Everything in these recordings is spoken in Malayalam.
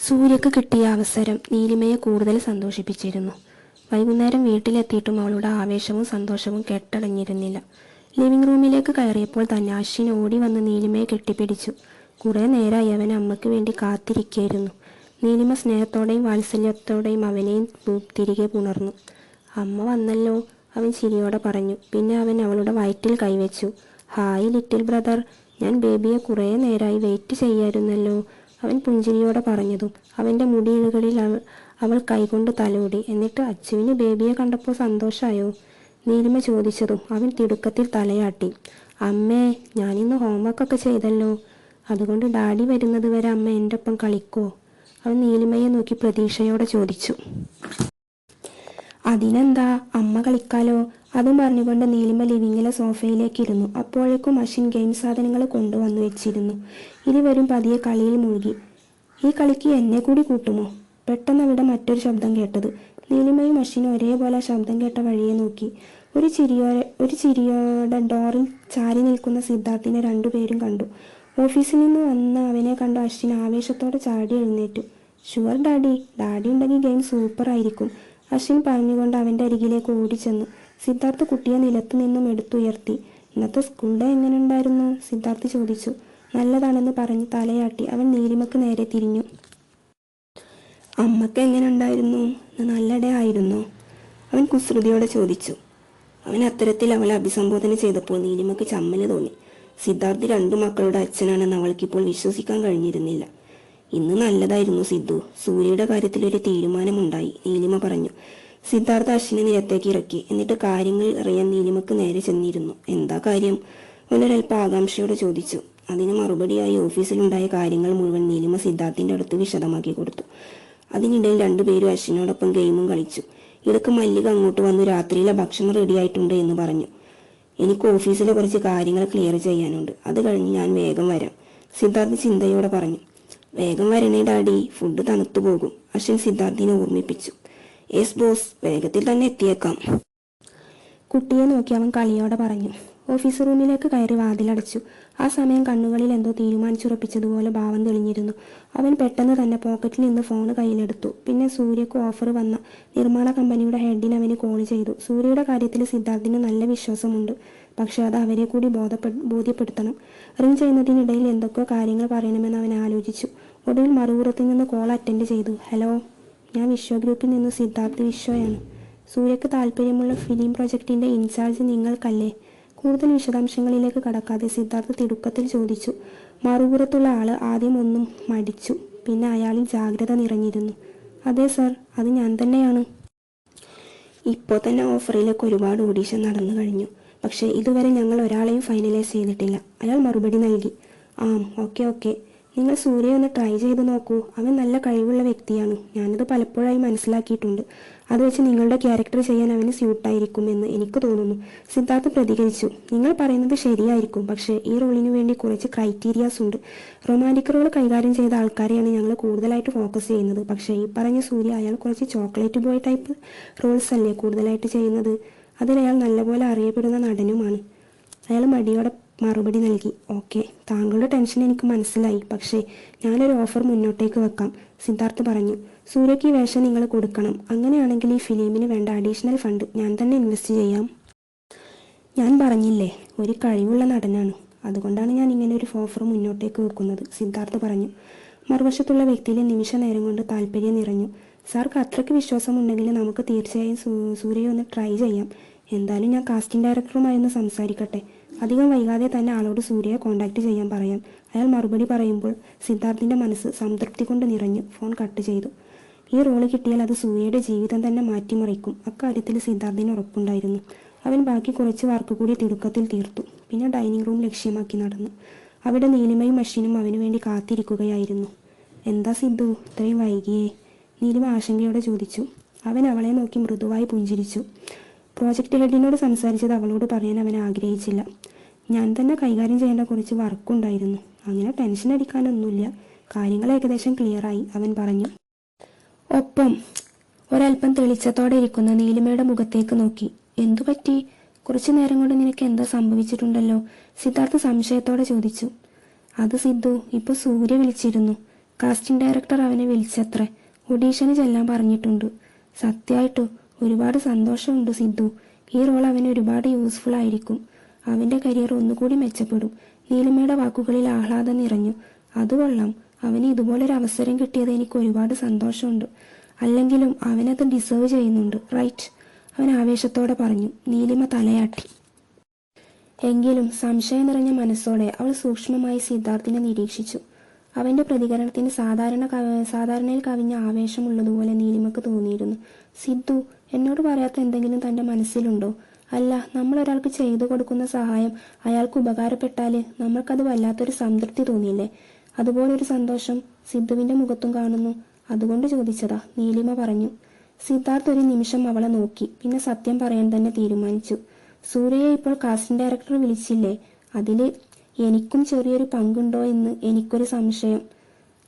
സൂര്യക്ക് കിട്ടിയ അവസരം നീലിമയെ കൂടുതൽ സന്തോഷിപ്പിച്ചിരുന്നു. വൈകുന്നേരം വീട്ടിലെത്തിയിട്ടും അവളുടെ ആവേശവും സന്തോഷവും കെട്ടടങ്ങിയിരുന്നില്ല ലിവിംഗ് റൂമിലേക്ക് കയറിയപ്പോൾ തന്നെ അശ്വിൻ ഓടി വന്ന് നീലിമയെ കെട്ടിപ്പിടിച്ചു. കുറേ നേരമായി അവൻ അമ്മയ്ക്ക് വേണ്ടി കാത്തിരിക്കുകയായിരുന്നു നീലിമ സ്നേഹത്തോടെയും വാത്സല്യത്തോടെയും അവനെയും തിരികെ പുണർന്നു. അമ്മ വന്നല്ലോ അവൻ ചിരിയോടെ പറഞ്ഞു. പിന്നെ അവൻ അവളുടെ വയറ്റിൽ കൈവച്ചു. Hi little brother. ഞാൻ ബേബിയെ കുറേ നേരമായി വെയിറ്റ് ചെയ്യായിരുന്നല്ലോ. അവൻ പുഞ്ചിരിയോടെ പറഞ്ഞതും അവന്റെ മുടിയിഴകളിൽ അവൾ കൈകൊണ്ട് തലോടി. എന്നിട്ട് അച്ചുവിന് ബേബിയെ കണ്ടപ്പോൾ സന്തോഷമായോ നീലിമ ചോദിച്ചതും അവൻ തിടുക്കത്തിൽ തലയാട്ടി. അമ്മേ ഞാനിന്ന് ഹോംവർക്കൊക്കെ ചെയ്തല്ലോ. അതുകൊണ്ട് ഡാഡി വരുന്നത് വരെ അമ്മ എന്റെ ഒപ്പം കളിക്കോ? അവൻ നീലിമയെ നോക്കി പ്രതീക്ഷയോടെ ചോദിച്ചു. അതിനെന്താ? അമ്മ കളിക്കാലോ? അതും പറഞ്ഞുകൊണ്ട് നീലിമ ലിവിങ്ങിലെ സോഫയിലേക്ക് ഇരുന്നു. അപ്പോഴേക്കും അശ്വിൻ ഗെയിം സാധനങ്ങൾ കൊണ്ടുവന്നു വെച്ചിരുന്നു. ഇരുവരും പതിയെ കളിയിൽ മുഴുകി. ഈ കളിക്ക് എന്നെ കൂടി കൂട്ടുമോ? പെട്ടെന്ന് അവിടെ മറ്റൊരു ശബ്ദം കേട്ടത്. നീലിമയും അശ്വിനും ഒരേപോലെ ശബ്ദം കേട്ട വഴിയെ നോക്കി. ഒരു ചിരിയോടെ ഒരു ചിരിയോടെ ഡോറിൽ ചാരി നിൽക്കുന്ന സിദ്ധാർത്ഥിനെ രണ്ടുപേരും കണ്ടു. ഓഫീസിൽ നിന്ന് വന്ന അവനെ കണ്ട അശ്വിൻ ആവേശത്തോടെ ചാടി എഴുന്നേറ്റു. Sure daddy. ഡാഡി ഉണ്ടെങ്കിൽ ഗെയിം സൂപ്പർ ആയിരിക്കും അശ്വിൻ പറഞ്ഞുകൊണ്ട് അവന്റെ അരികിലേക്ക് ഓടിച്ചെന്നു. സിദ്ധാർത്ഥ് കുട്ടിയെ നിലത്ത് നിന്നും എടുത്തുയർത്തി. ഇന്നത്തെ സ്കൂൾ ഡേ എങ്ങനെ ഉണ്ടായിരുന്നു? സിദ്ധാർത്ഥ് ചോദിച്ചു. നല്ലതാണെന്ന് പറഞ്ഞ് തലയാട്ടി അവൻ നീലിമക്ക് നേരെ തിരിഞ്ഞു. അമ്മയ്ക്ക് എങ്ങനെ ഉണ്ടായിരുന്നു നല്ലടയായിരുന്നു. നല്ല അവൻ കുസൃതിയോടെ ചോദിച്ചു. അവൻ അത്തരത്തിൽ അവളെ അഭിസംബോധന ചെയ്തപ്പോൾ നീലിമക്ക് ചമ്മൽ തോന്നി. സിദ്ധാർത്ഥ് രണ്ടു മക്കളുടെ അച്ഛനാണെന്ന് അവൾക്കിപ്പോൾ വിശ്വസിക്കാൻ കഴിഞ്ഞിരുന്നില്ല. ഇന്ന് നല്ലതായിരുന്നു സിദ്ധു. സൂര്യയുടെ കാര്യത്തിൽ ഒരു തീരുമാനമുണ്ടായി നീലിമ പറഞ്ഞു. സിദ്ധാർത്ഥ അശ്വിനെ നിരത്തേക്ക് ഇറക്കി. എന്നിട്ട് കാര്യങ്ങൾ അറിയാൻ നീലിമക്ക് നേരെ ചെന്നിരുന്നു. എന്താ കാര്യം? അവനൊരൽപ്പം ആകാംക്ഷയോട് ചോദിച്ചു. അതിന് മറുപടിയായി ഓഫീസിലുണ്ടായ കാര്യങ്ങൾ മുഴുവൻ നീലിമ സിദ്ധാർത്ഥിന്റെ അടുത്ത് വിശദമാക്കി കൊടുത്തു. അതിനിടയിൽ രണ്ടുപേരും അശ്വിനോടൊപ്പം ഗെയിമും കളിച്ചു. ഇടയ്ക്ക് മല്ലിക അങ്ങോട്ട് വന്നു രാത്രിയിലെ ഭക്ഷണം റെഡിയായിട്ടുണ്ട് എന്ന് പറഞ്ഞു. എനിക്ക് ഓഫീസിലെ കുറച്ച് കാര്യങ്ങൾ ക്ലിയർ ചെയ്യാനുണ്ട്. അത് കഴിഞ്ഞ് ഞാൻ വേഗം വരാം സിദ്ധാർത്ഥ് ചിന്തയോടെ പറഞ്ഞു. വേഗം വരണേ ഡാഡി ഫുഡ് തണുത്തു പോകും അശ്വിൻ സിദ്ധാർത്ഥിനെ ഓർമ്മിപ്പിച്ചു. എസ് ബോസ് വേഗത്തിൽ തന്നെ എത്തിയേക്കാം. കുട്ടിയെ നോക്കി അവൻ കളിയോടെ പറഞ്ഞു. ഓഫീസ് റൂമിലേക്ക് കയറി വാതിലടച്ചു. ആ സമയം കണ്ണുകളിൽ എന്തോ തീരുമാനിച്ചുറപ്പിച്ചതുപോലെ ഭാവം തെളിഞ്ഞിരുന്നു. അവൻ പെട്ടെന്ന് തന്നെ പോക്കറ്റിൽ നിന്ന് ഫോൺ കയ്യിലെടുത്തു. പിന്നെ സൂര്യക്ക് ഓഫർ വന്ന നിർമ്മാണ കമ്പനിയുടെ ഹെഡിന് അവന് കോൾ ചെയ്തു. സൂര്യയുടെ കാര്യത്തിൽ സിദ്ധാർത്ഥിന് നല്ല വിശ്വാസമുണ്ട്. പക്ഷെ അത് അവരെ കൂടി ബോധപ്പെ ബോധ്യപ്പെടുത്തണം. റിംഗ് ചെയ്യുന്നതിനിടയിൽ എന്തൊക്കെയോ കാര്യങ്ങൾ പറയണമെന്ന് അവൻ ആലോചിച്ചു. ഒടുവിൽ മറുപുറത്തിൽ നിന്ന് കോൾ അറ്റൻഡ് ചെയ്തു. ഹലോ ഞാൻ വിശ്വ ഗ്രൂപ്പിൽ നിന്ന് സിദ്ധാർത്ഥ് വിശ്വയാണ്. സൂര്യക്ക് താല്പര്യമുള്ള ഫിലിം പ്രൊജക്ടിന്റെ ഇൻചാർജ് നിങ്ങൾക്കല്ലേ? കൂടുതൽ വിശദാംശങ്ങളിലേക്ക് കടക്കാതെ സിദ്ധാർത്ഥ തിടുക്കത്തിൽ ചോദിച്ചു. മറുപുറത്തുള്ള ആൾ ആദ്യം ഒന്നും മടിച്ചു. പിന്നെ അയാളിൽ ജാഗ്രത നിറഞ്ഞിരുന്നു. അതെ സർ. അത് ഞാൻ തന്നെയാണ്. ഇപ്പോൾ തന്നെ ഓഫറിലേക്ക് ഒരുപാട് ഓഡീഷൻ നടന്നു കഴിഞ്ഞു. പക്ഷേ ഇതുവരെ ഞങ്ങൾ ഒരാളെയും ഫൈനലൈസ് ചെയ്തിട്ടില്ല. അയാൾ മറുപടി നൽകി. ആ ഓക്കെ ഓക്കെ. നിങ്ങൾ സൂര്യ ഒന്ന് ട്രൈ ചെയ്ത് നോക്കൂ. അവൻ നല്ല കഴിവുള്ള വ്യക്തിയാണ്. ഞാനത് പലപ്പോഴായി മനസ്സിലാക്കിയിട്ടുണ്ട്. അത് വെച്ച് നിങ്ങളുടെ ക്യാരക്ടർ ചെയ്യാൻ അവന് സ്യൂട്ടായിരിക്കും എന്ന് എനിക്ക് തോന്നുന്നു. സിദ്ധാർത്ഥ് പ്രതികരിച്ചു. നിങ്ങൾ പറയുന്നത് ശരിയായിരിക്കും. പക്ഷേ ഈ റോളിന് വേണ്ടി കുറച്ച് ക്രൈറ്റീരിയാസ് ഉണ്ട്. റൊമാന്റിക് റോൾ കൈകാര്യം ചെയ്ത ആൾക്കാരെയാണ് ഞങ്ങൾ കൂടുതലായിട്ട് ഫോക്കസ് ചെയ്യുന്നത്. പക്ഷേ ഈ പറഞ്ഞ സൂര്യ അയാൾ കുറച്ച് ചോക്ലേറ്റ് ബോയ് ടൈപ്പ് റോൾസ് അല്ലേ കൂടുതലായിട്ട് ചെയ്യുന്നത്? അതിലയാൾ നല്ലപോലെ അറിയപ്പെടുന്ന നടനുമാണ്. അയാൾ മടിയോടെ മറുപടി നൽകി. ഓക്കെ താങ്കളുടെ ടെൻഷൻ എനിക്ക് മനസ്സിലായി. പക്ഷേ ഞാനൊരു ഓഫർ മുന്നോട്ടേക്ക് വെക്കാം സിദ്ധാർത്ഥ് പറഞ്ഞു. സൂര്യയ്ക്ക് ഈ വേഷം നിങ്ങൾ കൊടുക്കണം. അങ്ങനെയാണെങ്കിൽ ഈ ഫിലിമിന് വേണ്ട അഡീഷണൽ ഫണ്ട് ഞാൻ തന്നെ ഇൻവെസ്റ്റ് ചെയ്യാം. ഞാൻ പറഞ്ഞില്ലേ ഒരു കഴിവുള്ള നടനാണ്. അതുകൊണ്ടാണ് ഞാൻ ഇങ്ങനെ ഒരു ഓഫർ മുന്നോട്ടേക്ക് വെക്കുന്നത് സിദ്ധാർത്ഥ് പറഞ്ഞു. മറുവശത്തുള്ള വ്യക്തിയിലെ നിമിഷ നേരം കൊണ്ട് താല്പര്യം നിറഞ്ഞു. സാർക്ക് അത്രയ്ക്ക് വിശ്വാസമുണ്ടെങ്കിൽ നമുക്ക് തീർച്ചയായും സൂര്യയെ ഒന്ന് ട്രൈ ചെയ്യാം. എന്തായാലും ഞാൻ കാസ്റ്റിംഗ് ഡയറക്ടറുമായി ഒന്ന് സംസാരിക്കട്ടെ. അധികം വൈകാതെ തന്നെ ആളോട് സൂര്യയെ കോൺടാക്ട് ചെയ്യാൻ പറയാം. അയാൾ മറുപടി പറയുമ്പോൾ സിദ്ധാർത്ഥിന്റെ മനസ്സ് സംതൃപ്തി കൊണ്ട് നിറഞ്ഞു ഫോൺ കട്ട് ചെയ്തു. ഈ റോൾ കിട്ടിയാൽ അത് സൂര്യയുടെ ജീവിതം തന്നെ മാറ്റിമറിക്കും. അക്കാര്യത്തിൽ സിദ്ധാർത്ഥിന് ഉറപ്പുണ്ടായിരുന്നു. അവൻ ബാക്കി കുറച്ച് വർക്ക് കൂടി തിടുക്കത്തിൽ തീർത്തു. പിന്നെ ഡൈനിങ് റൂം ലക്ഷ്യമാക്കി നടന്നു. അവിടെ നീലിമയും അശ്വിനും അവനു വേണ്ടി കാത്തിരിക്കുകയായിരുന്നു. എന്താ സിദ്ധു? ഇത്രയും വൈകിയേ? നീലിമ ആശങ്കയോടെ ചോദിച്ചു. അവൻ അവളെ നോക്കി മൃദുവായി പുഞ്ചിരിച്ചു. പ്രോജക്റ്റ് ഹെഡിനോട് സംസാരിച്ചത് അവളോട് പറയാൻ അവൻ ആഗ്രഹിച്ചില്ല. ഞാൻ തന്നെ കൈകാര്യം ചെയ്യേണ്ട കുറച്ച് വർക്കുണ്ടായിരുന്നു അങ്ങനെ ടെൻഷൻ അടിക്കാനൊന്നുമില്ല. കാര്യങ്ങൾ ഏകദേശം ക്ലിയറായി അവൻ പറഞ്ഞു ഒപ്പം ഒരല്പം തെളിച്ചത്തോടെ ഇരിക്കുന്ന നീലിമയുടെ മുഖത്തേക്ക് നോക്കി. എന്തു പറ്റി? കുറച്ചു നേരം കൊണ്ട് നിനക്ക് എന്താ സംഭവിച്ചിട്ടുണ്ടല്ലോ? സിദ്ധാർത്ഥ് സംശയത്തോടെ ചോദിച്ചു. അത് സിദ്ധു ഇപ്പൊ സൂര്യ വിളിച്ചിരുന്നു. കാസ്റ്റിംഗ് ഡയറക്ടർ അവനെ വിളിച്ചത്രേ. ഒഡീഷന് ചെല്ലാൻ പറഞ്ഞിട്ടുണ്ട്. സത്യമായിട്ടോ ഒരുപാട് സന്തോഷമുണ്ട് സിദ്ധു ഈ റോൾ അവന് ഒരുപാട് യൂസ്ഫുൾ ആയിരിക്കും. അവന്റെ കരിയർ ഒന്നുകൂടി മെച്ചപ്പെടും. നീലിമയുടെ വാക്കുകളിൽ ആഹ്ലാദം നിറഞ്ഞു. അത് കൊള്ളാം അവന് ഇതുപോലൊരു അവസരം കിട്ടിയത് എനിക്ക് ഒരുപാട് സന്തോഷമുണ്ട്. അല്ലെങ്കിലും അവനത് ഡിസേർവ് ചെയ്യുന്നുണ്ട്. റൈറ്റ് അവൻ ആവേശത്തോടെ പറഞ്ഞു. നീലിമ തലയാട്ടി. എങ്കിലും സംശയം നിറഞ്ഞ മനസ്സോടെ അവൾ സൂക്ഷ്മമായി സിദ്ധാർത്ഥിനെ നിരീക്ഷിച്ചു. അവന്റെ പ്രതികരണത്തിന് സാധാരണ സാധാരണയിൽ കവിഞ്ഞ ആവേശമുള്ളതുപോലെ നീലിമക്ക് തോന്നിയിരുന്നു. സിദ്ധു എന്നോട് പറയാത്ത എന്തെങ്കിലും തന്റെ മനസ്സിലുണ്ടോ? അല്ല നമ്മൾ ഒരാൾക്ക് ചെയ്തു കൊടുക്കുന്ന സഹായം അയാൾക്ക് ഉപകാരപ്പെട്ടാൽ നമ്മൾക്കത് വല്ലാത്തൊരു സംതൃപ്തി തോന്നിയില്ലേ? അതുപോലൊരു സന്തോഷം സിദ്ധുവിന്റെ മുഖത്തും കാണുന്നു. അതുകൊണ്ട് ചോദിച്ചതാ നീലിമ പറഞ്ഞു. സിദ്ധാർത്ഥ് ഒരു നിമിഷം അവളെ നോക്കി പിന്നെ സത്യം പറയാൻ തന്നെ തീരുമാനിച്ചു. സൂര്യയെ ഇപ്പോൾ കാസ്റ്റിംഗ് ഡയറക്ടർ വിളിച്ചില്ലേ? അതിൽ എനിക്കും ചെറിയൊരു പങ്കുണ്ടോ എന്ന് എനിക്കൊരു സംശയം.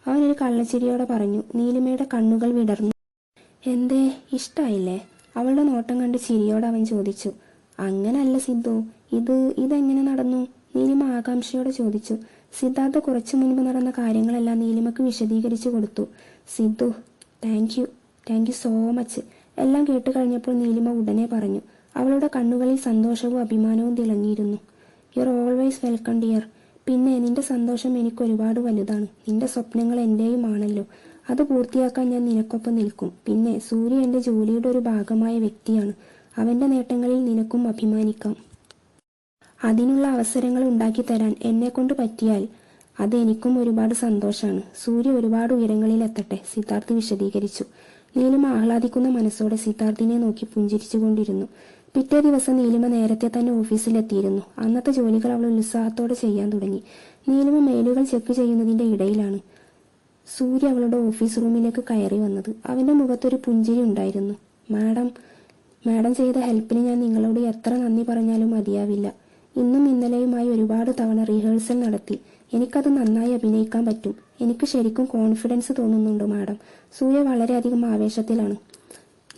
അവനൊരു കള്ളച്ചിരിയോടെ പറഞ്ഞു നീലിമയുടെ കണ്ണുകൾ വിടർന്നു. എന്തേ ഇഷ്ടായില്ലേ? അവളുടെ നോട്ടം കണ്ട് ചിരിയോടെ അവൻ ചോദിച്ചു. അങ്ങനല്ല സിദ്ധു ഇത് ഇതെങ്ങനെ നടന്നു? നീലിമ ആകാംക്ഷയോടെ ചോദിച്ചു. സിദ്ധാർത്ഥ കുറച്ചു മുൻപ് നടന്ന കാര്യങ്ങളെല്ലാം നീലിമക്ക് വിശദീകരിച്ചു കൊടുത്തു. Sidhu thank you thank you so much എല്ലാം കേട്ട് കഴിഞ്ഞപ്പോൾ നീലിമ ഉടനെ പറഞ്ഞു. അവളുടെ കണ്ണുകളിൽ സന്തോഷവും അഭിമാനവും തിളങ്ങിയിരുന്നു. You are always welcome dear പിന്നെ നിന്റെ സന്തോഷം എനിക്ക് ഒരുപാട് വലുതാണ്. നിന്റെ സ്വപ്നങ്ങൾ എന്റെയും ആണല്ലോ അത് പൂർത്തിയാക്കാൻ ഞാൻ നിനക്കൊപ്പം നിൽക്കും. പിന്നെ സൂര്യ എന്റെ ജോലിയുടെ ഒരു ഭാഗമായ വ്യക്തിയാണ്. അവന്റെ നേട്ടങ്ങളിൽ നിനക്കും അഭിമാനിക്കാം. അതിനുള്ള അവസരങ്ങൾ ഉണ്ടാക്കി തരാൻ എന്നെ കൊണ്ട് പറ്റിയാൽ അത് എനിക്കും ഒരുപാട് സന്തോഷമാണ് സൂര്യ ഒരുപാട് ഉയരങ്ങളിൽ എത്തട്ടെ സിദ്ധാർത്ഥ് വിശദീകരിച്ചു. നീലിമ ആഹ്ലാദിക്കുന്ന മനസ്സോടെ സിദ്ധാർത്ഥിനെ നോക്കി പുഞ്ചിരിച്ചുകൊണ്ടിരുന്നു. പിറ്റേ ദിവസം നീലിമ നേരത്തെ തന്നെ ഓഫീസിലെത്തിയിരുന്നു. അന്നത്തെ ജോലികൾ അവൾ ഉത്സാഹത്തോടെ ചെയ്യാൻ തുടങ്ങി. നീലിമ മെയിലുകൾ ചെക്ക് ചെയ്യുന്നതിന്റെ ഇടയിലാണ്. സൂര്യ അവളുടെ ഓഫീസ് റൂമിലേക്ക് കയറി വന്നത്. അവന്റെ മുഖത്തൊരു പുഞ്ചിരി ഉണ്ടായിരുന്നു. മാഡം മാഡം ചെയ്ത ഹെൽപ്പിന് ഞാൻ നിങ്ങളോട് എത്ര നന്ദി പറഞ്ഞാലും മതിയാവില്ല. ഇന്നും ഇന്നലെയുമായി ഒരുപാട് തവണ റിഹേഴ്സൽ നടത്തി. എനിക്കത് നന്നായി അഭിനയിക്കാൻ പറ്റും. എനിക്ക് ശരിക്കും കോൺഫിഡൻസ് തോന്നുന്നുണ്ട് മാഡം. സൂര്യ വളരെയധികം ആവേശത്തിലാണ്.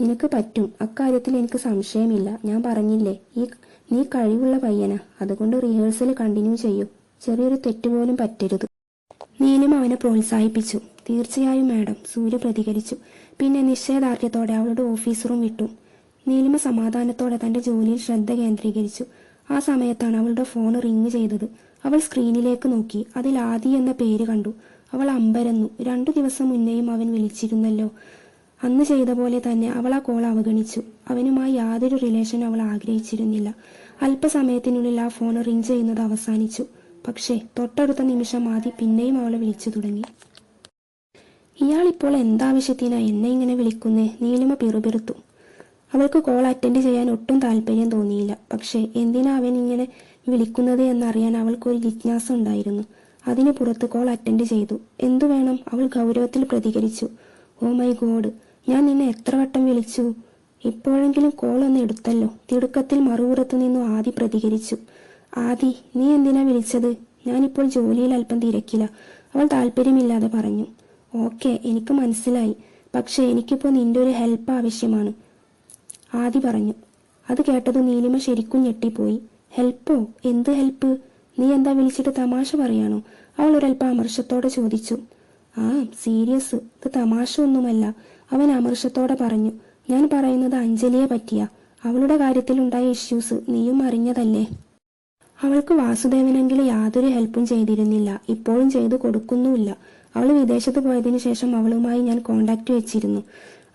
നിനക്ക് പറ്റും. അക്കാര്യത്തിൽ എനിക്ക് സംശയമില്ല. ഞാൻ പറഞ്ഞില്ലേ ഈ നീ കഴിവുള്ള പയ്യനാ. അതുകൊണ്ട് റിഹേഴ്സൽ കണ്ടിന്യൂ ചെയ്യൂ. ചെറിയൊരു തെറ്റുപോലും പറ്റരുത്. നീലിമ അവനെ പ്രോത്സാഹിപ്പിച്ചു. തീർച്ചയായും മാഡം സൂര്യ പ്രതികരിച്ചു. പിന്നെ നിശ്ചയദാർഢ്യത്തോടെ അവളുടെ ഓഫീസ് റൂം വിട്ടു നീലിമ സമാധാനത്തോടെ തന്റെ ജോലിയിൽ ശ്രദ്ധ കേന്ദ്രീകരിച്ചു. ആ സമയത്താണ് അവളുടെ ഫോൺ റിങ് ചെയ്തത്. അവൾ സ്ക്രീനിലേക്ക് നോക്കി. അതിൽ ആദി എന്ന പേര് കണ്ടു. അവൾ അമ്പരന്നു. രണ്ടു ദിവസം മുന്നേയും അവൻ വിളിച്ചിരുന്നല്ലോ. അന്ന് ചെയ്ത പോലെ തന്നെ അവൾ ആ കോൾ അവഗണിച്ചു. അവനുമായി യാതൊരു റിലേഷൻ അവൾ ആഗ്രഹിച്ചിരുന്നില്ല. അല്പസമയത്തിനുള്ളിൽ ആ ഫോൺ റിങ് ചെയ്യുന്നത് അവസാനിച്ചു. പക്ഷേ തൊട്ടടുത്ത നിമിഷം ആദി പിന്നെയും അവളെ വിളിച്ചു തുടങ്ങി. ഇയാൾ ഇപ്പോൾ എന്താവശ്യത്തിനാ എന്നെ ഇങ്ങനെ വിളിക്കുന്നേ? നീലിമ പിറുപിറുത്തു അവൾക്ക് കോൾ അറ്റൻഡ് ചെയ്യാൻ ഒട്ടും താല്പര്യം തോന്നിയില്ല. പക്ഷേ എന്തിനാ അവൻ ഇങ്ങനെ വിളിക്കുന്നത് എന്നറിയാൻ അവൾക്കൊരു ജിജ്ഞാസ ഉണ്ടായിരുന്നു. അതിന് പുറത്ത് കോൾ അറ്റൻഡ് ചെയ്തു. എന്തു വേണം? അവൾ ഗൗരവത്തിൽ പ്രതികരിച്ചു. ഓ മൈ ഗോഡ് ഞാൻ നിന്നെ എത്ര വട്ടം വിളിച്ചു? ഇപ്പോഴെങ്കിലും കോൾ ഒന്ന് എടുത്തല്ലോ. തിടുക്കത്തിൽ മറുപുറത്തു നിന്നും ആദി പ്രതികരിച്ചു. ആദി നീ എന്തിനാ വിളിച്ചത്? ഞാനിപ്പോൾ ജോലിയിൽ അല്പം തിരക്കില്ല അവൾ താല്പര്യമില്ലാതെ പറഞ്ഞു ഓക്കെ എനിക്ക് മനസ്സിലായി. പക്ഷെ എനിക്കിപ്പോൾ നിന്റെ ഒരു ഹെൽപ്പ് ആവശ്യമാണ്. ആദി പറഞ്ഞു അത് കേട്ടത് നീലിമ ശരിക്കും ഞെട്ടിപ്പോയി. ഹെൽപ്പോ എന്ത് ഹെൽപ്പ് നീ എന്താ വിളിച്ചിട്ട് തമാശ പറയാണോ അവൾ ഒരൽപ്പം അമർഷത്തോടെ ചോദിച്ചു ആ സീരിയസ്. ഇത് തമാശ ഒന്നുമല്ല. അവൻ അമർഷത്തോടെ പറഞ്ഞു ഞാൻ പറയുന്നത് അഞ്ജലിയെ പറ്റിയ. അവളുടെ കാര്യത്തിൽ കാര്യത്തിലുണ്ടായ ഇഷ്യൂസ് നീയും അറിഞ്ഞതല്ലേ? അവൾക്ക് വാസുദേവനെങ്കിലും യാതൊരു ഹെൽപ്പും ചെയ്തിരുന്നില്ല. ഇപ്പോഴും ചെയ്തു കൊടുക്കുന്നുമില്ല. അവൾ വിദേശത്ത് പോയതിനു ശേഷം അവളുമായി ഞാൻ കോണ്ടാക്ട് വെച്ചിരുന്നു.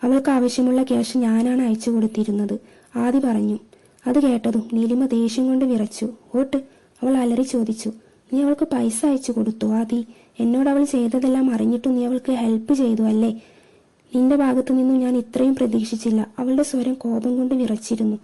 അവൾക്ക് ആവശ്യമുള്ള ക്യാഷ് ഞാനാണ് അയച്ചു കൊടുത്തിരുന്നത്. ആദി പറഞ്ഞു. അത് കേട്ടതും നീലിമ ദേഷ്യം കൊണ്ട് വിറച്ചു. ഓട്ട് അവൾ അലറി ചോദിച്ചു. നീ അവൾക്ക് പൈസ അയച്ചു കൊടുത്തു ആദി. എന്നോട് അവൾ ചെയ്തതെല്ലാം അറിഞ്ഞിട്ടും നീ അവൾക്ക് ഹെൽപ്പ് ചെയ്തു അല്ലേ? നിന്റെ ഭാഗത്തു നിന്നും ഞാൻ ഇത്രയും പ്രതീക്ഷിച്ചില്ല. അവളുടെ സ്വരം കോപം കൊണ്ട് വിറച്ചിരുന്നു.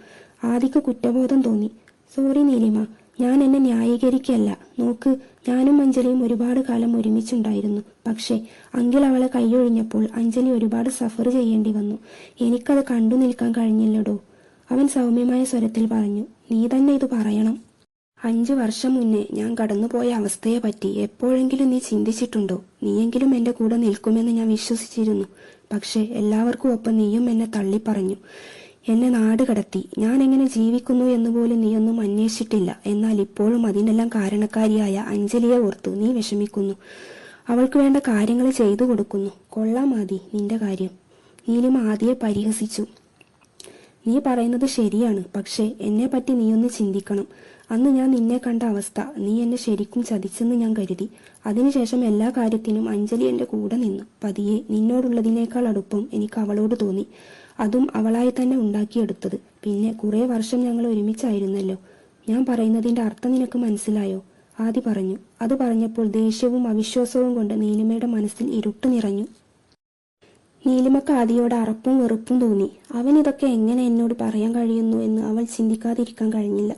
ആദിക്ക് കുറ്റബോധം തോന്നി. സോറി നീലിമ. ഞാൻ എന്നെ ന്യായീകരിക്കല്ല നോക്ക് ഞാനും അഞ്ജലിയും ഒരുപാട് കാലം ഒരുമിച്ചുണ്ടായിരുന്നു. പക്ഷേ അങ്കിൾ അവളെ കൈയൊഴിഞ്ഞപ്പോൾ അഞ്ജലി ഒരുപാട് സഫർ ചെയ്യേണ്ടി വന്നു. എനിക്കത് കണ്ടു നിൽക്കാൻ കഴിഞ്ഞില്ലടോ. അവൻ സൗമ്യമായ സ്വരത്തിൽ പറഞ്ഞു നീ തന്നെ ഇത് പറയണം. അഞ്ചു വർഷം മുന്നേ ഞാൻ കടന്നുപോയ അവസ്ഥയെ പറ്റി എപ്പോഴെങ്കിലും നീ ചിന്തിച്ചിട്ടുണ്ടോ? നീയെങ്കിലും എന്റെ കൂടെ നിൽക്കുമെന്ന് ഞാൻ വിശ്വസിച്ചിരുന്നു. പക്ഷേ എല്ലാവർക്കും ഒപ്പം നീയും എന്നെ തള്ളിപ്പറഞ്ഞു. എന്നെ നാട് കടത്തി. ഞാൻ എങ്ങനെ ജീവിക്കുന്നു എന്നുപോലും നീയൊന്നും അന്വേഷിച്ചിട്ടില്ല. എന്നാൽ ഇപ്പോഴും അതിനെല്ലാം കാരണക്കാരിയായ അഞ്ജലിയെ ഓർത്തു നീ വിഷമിക്കുന്നു. അവൾക്ക് വേണ്ട കാര്യങ്ങൾ ചെയ്തു കൊടുക്കുന്നു. കൊള്ളാം ആദി നിന്റെ കാര്യം. നീലിമ ആദിയെ പരിഹസിച്ചു. നീ പറയുന്നത് ശരിയാണ്. പക്ഷേ എന്നെ പറ്റി നീയൊന്ന് ചിന്തിക്കണം. അന്ന് ഞാൻ നിന്നെ കണ്ട അവസ്ഥ. നീ എന്നെ ശരിക്കും ചതിച്ചെന്ന് ഞാൻ കരുതി. അതിനുശേഷം എല്ലാ കാര്യത്തിനും അഞ്ജലി എന്റെ കൂടെ നിന്നു. പതിയെ നിന്നോടുള്ളതിനേക്കാൾ അടുപ്പം എനിക്ക് അവളോട് തോന്നി. അതും അവളായി തന്നെ ഉണ്ടാക്കിയെടുത്തത്. പിന്നെ കുറെ വർഷം ഞങ്ങൾ ഒരുമിച്ചായിരുന്നല്ലോ. ഞാൻ പറയുന്നതിന്റെ അർത്ഥം നിനക്ക് മനസ്സിലായോ? ആദി പറഞ്ഞു. അത് പറഞ്ഞപ്പോൾ ദേഷ്യവും അവിശ്വാസവും കൊണ്ട് നീലിമയുടെ മനസ്സിൽ ഇരുട്ട് നിറഞ്ഞു. നീലിമക്ക് ആദിയോട് അറപ്പും വെറുപ്പും തോന്നി. അവൻ ഇതൊക്കെ എങ്ങനെ എന്നോട് പറയാൻ കഴിയുന്നു എന്ന് അവൾ ചിന്തിക്കാതിരിക്കാൻ കഴിഞ്ഞില്ല.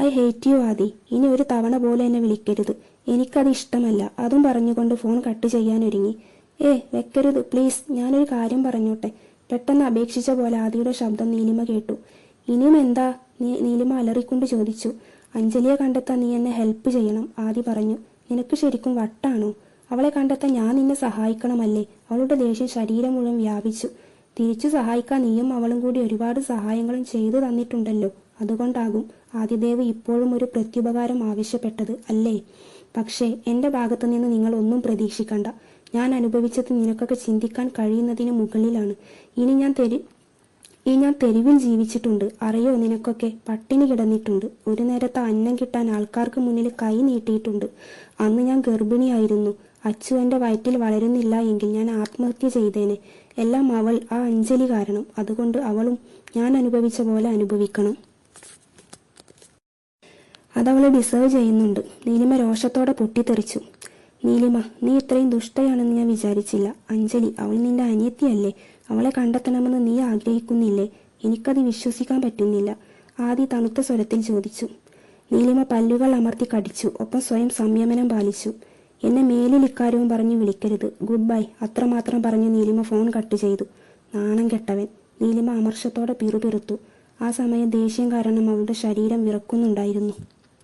I hate you Adi. ഇനി ഒരു തവണ പോലെ എന്നെ വിളിക്കരുത്. എനിക്കത് ഇഷ്ടമല്ല. അതും പറഞ്ഞുകൊണ്ട് ഫോൺ കട്ട് ചെയ്യാൻ ഒരുങ്ങി. ഏ വെക്കരുത് പ്ലീസ്. ഞാനൊരു കാര്യം പറഞ്ഞോട്ടെ. പെട്ടെന്ന് അപേക്ഷിച്ച പോലെ ആദിയുടെ ശബ്ദം നീലിമ കേട്ടു. ഇനിയും എന്താ? നീലിമ അലറിക്കൊണ്ട് ചോദിച്ചു. അഞ്ജലിയെ കണ്ടെത്താൻ നീ എന്നെ ഹെൽപ്പ് ചെയ്യണം ആദി പറഞ്ഞു. നിനക്ക് ശരിക്കും വട്ടാണോ? അവളെ കണ്ടെത്താൻ ഞാൻ നിന്നെ സഹായിക്കണമല്ലേ? അവളുടെ ദേഷ്യം ശരീരം മുഴുവൻ വ്യാപിച്ചു. തിരിച്ചു സഹായിക്കാൻ നീയും അവളും കൂടി ഒരുപാട് സഹായങ്ങളും ചെയ്തു തന്നിട്ടുണ്ടല്ലോ. അതുകൊണ്ടാകും ആദിദേവ് ഇപ്പോഴും ഒരു പ്രത്യുപകാരം ആവശ്യപ്പെട്ടത് അല്ലേ? പക്ഷേ എന്റെ ഭാഗത്തു നിന്ന് നിങ്ങൾ ഒന്നും പ്രതീക്ഷിക്കണ്ട. ഞാൻ അനുഭവിച്ചത് നിനക്കൊക്കെ ചിന്തിക്കാൻ കഴിയുന്നതിന് മുകളിലാണ്. ഇനി ഞാൻ തെരി ഈ ഞാൻ തെരുവിൽ ജീവിച്ചിട്ടുണ്ട്. അറിയോ നിനക്കൊക്കെ? പട്ടിണി കിടന്നിട്ടുണ്ട്. ഒരു നേരത്തെ അന്നം കിട്ടാൻ ആൾക്കാർക്ക് മുന്നിൽ കൈ നീട്ടിയിട്ടുണ്ട്. അന്ന് ഞാൻ ഗർഭിണിയായിരുന്നു. അച്ചു എന്റെ വയറ്റിൽ വളരുന്നില്ല എങ്കിൽ ഞാൻ ആത്മഹത്യ ചെയ്തേനെ. എല്ലാം അവൾ ആ അഞ്ജലി കാരണം. അതുകൊണ്ട് അവളും ഞാൻ അനുഭവിച്ച പോലെ അനുഭവിക്കണം. അതവളെ ഡിസേർവ് ചെയ്യുന്നുണ്ട്. നീലിമ രോഷത്തോടെ പൊട്ടിത്തെറിച്ചു. നീലിമ നീ ഇത്രയും ദുഷ്ടയാണെന്ന് ഞാൻ വിചാരിച്ചില്ല. അഞ്ജലി അവൾ നിന്റെ അനിയത്തിയല്ലേ. അവളെ കണ്ടെത്തണമെന്ന് നീ ആഗ്രഹിക്കുന്നില്ലേ? എനിക്കത് വിശ്വസിക്കാൻ പറ്റുന്നില്ല. ആദി തണുത്ത സ്വരത്തിൽ ചോദിച്ചു. നീലിമ പല്ലുകൾ അമർത്തി കടിച്ചു. ഒപ്പം സ്വയം സംയമനം പാലിച്ചു. എന്നെ മേലിൽ ഇക്കാര്യവും പറഞ്ഞു വിളിക്കരുത്. Goodbye. അത്രമാത്രം പറഞ്ഞു നീലിമ ഫോൺ കട്ട് ചെയ്തു. നാണം കെട്ടവൻ. നീലിമ അമർഷത്തോടെ പിറുപിറുത്തു. ആ സമയം ദേഷ്യം കാരണം അവളുടെ ശരീരം വിറക്കുന്നുണ്ടായിരുന്നു.